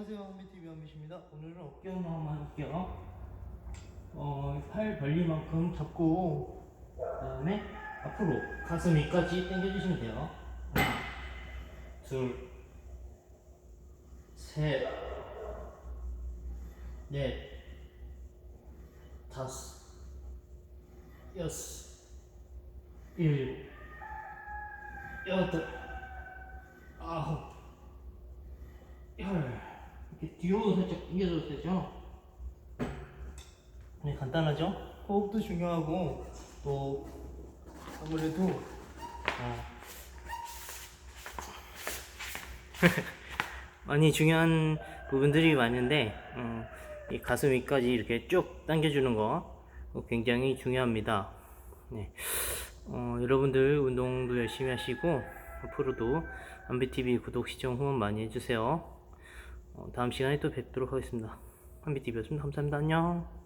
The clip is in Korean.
안녕하세요. 한비TV 한비입니다. 오늘은 어깨 운동 한번 해볼게요. 어, 팔 벌릴 만큼 잡고 그 다음에 앞으로 가슴 위까지 당겨주시면 돼요. 하나 둘셋넷 다섯 여섯 일곱 여덟 아홉 열 뒤로 살짝 당겨줘도 되죠? 네 간단하죠? 호흡도 중요하고 또 아무래도 어, 많이 중요한 부분들이 많은데 어, 이 가슴 위까지 이렇게 쭉 당겨주는 거 어, 굉장히 중요합니다. 네. 어, 여러분들 운동도 열심히 하시고 앞으로도 한비TV 구독 시청 후원 많이 해주세요. 어, 다음 시간에 또 뵙도록 하겠습니다. 한비TV였습니다. 감사합니다. 안녕.